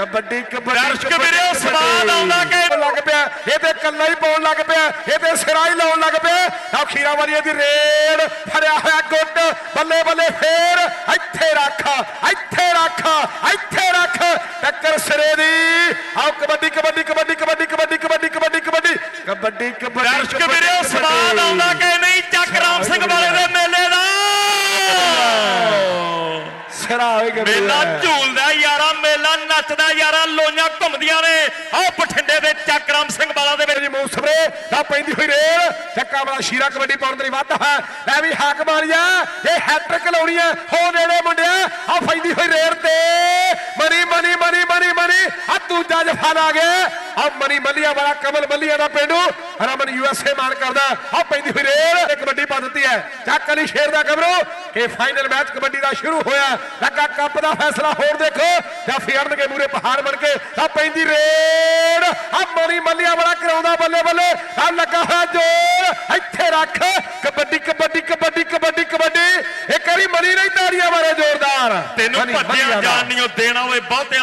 ਕਬੱਡੀ ਕਬੱਡੀ ਦਰਸ਼ਕ ਵੀਰੇ ਸਵਾਦ ਆਉਂਦਾ ਕਿ ਲੱਗ ਪਿਆ ਇਹ ਤੇ ਕੱਲਾ ਹੀ ਪਾਉਣ ਲੱਗ ਪਿਆ ਇਹ ਤੇ ਸਿਰਾ ਹੀ ਲਾਉਣ ਲੱਗ ਪਿਆ। ਆ ਖੀਰਾ ਵਾਲੀ ਦੀ ਰੇਡ ਫੜਿਆ ਹੋਇਆ ਗੁੱਟ ਬੱਲੇ ਬੱਲੇ ਫੇਰ ਇੱਥੇ ਰੱਖ ਇੱਥੇ ਰੱਖ ਇੱਥੇ ਰੱਖ। ਟੱਕਰ ਸਿਰੇ ਦੀ। ਆਓ ਕਬੱਡੀ ਕਬੱਡੀ ਕਬੱਡੀ ਕਬੱਡੀ ਕਬੱਡੀ ਕਬੱਡੀ ਕਬੱਡੀ ਕਬੱਡੀ। ਕਬੱਡੀ ਕਬੱਡੀ ਦਰਸ਼ਕ ਵੀਰੇ ਸਵਾਦ ਆਉਂਦਾ ਕਿ ਨਹੀਂ? ਚੱਕ ਰਾਮ ਸਿੰਘ ਵਾਲੇ ਦੇ ਮੇਲੇ ਦਾ। ਸਿਰਾ ਹੋਏਗਾ ਮੇਲਾ ਝੂਲਦਾ ਯਾਰਾ ਨੱਚਦਾ ਯਾਰਾ ਲੋਈਆਂ ਘੁੰਮਦੀਆਂ ਨੇ। ਆਹ ਬਠਿੰਡੇ ਦੇ ਚੱਕ ਸਿੰਘ ਵਾਲਾ ਦੇ ਵਿੱਚ ਜੀ ਮੂਸਫਰੇ ਦਾ ਪੈਂਦੀ ਹੋਈ ਰੇਲ। ਚੱਕਾ ਵਾਲਾ ਸ਼ੀਰਾ ਕਬੱਡੀ ਪਾਉਣ ਦੇ ਲਈ ਵਾਧਾ ਹੈ। ਲੈ ਵੀ ਹਾਕ ਮਾਰੀਆ, ਇਹ ਹੈਟ੍ਰਿਕ ਲਾਉਣੀ ਹੈ। ਹੋ ਨੇੜੇ ਮੁੰਡਿਆ ਆ ਪੈਂਦੀ ਹੋਈ ਰੇਲ ਤੇ। Money money money money money ਆ ਦੂਜਾ ਜਫਾ ਲਾ ਗਿਆ। ਆ ਮਨੀ ਮੱਲੀਆ ਵਾਲਾ ਕਮਲ ਮੱਲੀਆ ਦਾ ਪਿੰਡੂ। ਰਮਨ ਯੂਐਸਏ ਮਾਨ ਕਰਦਾ। ਆ ਪੈਂਦੀ ਹੋਈ ਰੇਲ ਇਹ ਕਬੱਡੀ ਪਾ ਦਿੱਤੀ ਹੈ। ਚੱਕ ਅਲੀ ਸ਼ੇਰ ਦਾ ਕਬਰੋ ਇਹ ਫਾਈਨਲ ਮੈਚ ਕਬੱਡੀ ਦਾ ਸ਼ੁਰੂ ਹੋਇਆ। ਲੱਗਾ ਕੱਪ ਦਾ ਫੈਸਲਾ ਹੋਰ ਦੇਖੋ। ਜਾਂ ਫੇਰਨਗੇ ਮੂਰੇ ਪਹਾੜ ਬਣ ਕੇ। ਆ ਪੈਂਦੀ ਰੇਡ ਆ ਮਣੀ ਮੱਲੀਆ ਵਾਲਾ ਕਰਾਉਂਦਾ ਬੱਲੇ ਬੱਲੇ। ਆ ਲੱਗਾ ਹੋਇਆ ਜੋਰ। ਇੱਥੇ ਰੱਖ। ਕਬੱਡੀ ਕਬੱਡੀ ਕਬੱਡੀ ਕਬੱਡੀ ਕਬੱਡੀ। ਇੱਕ ਵਾਰੀ ਮਣੀ ਨਹੀਂ ਤਾੜੀਆਂ ਮਾਰੇ ਜ਼ੋਰਦਾਰ। ਤੈਨੂੰ ਮਨੀ ਭੱਜਿਆ। ਜਾਣ ਨਹੀਂ ਉਹ ਦੇਣਾ ਓਏ ਬਹੁਤੇ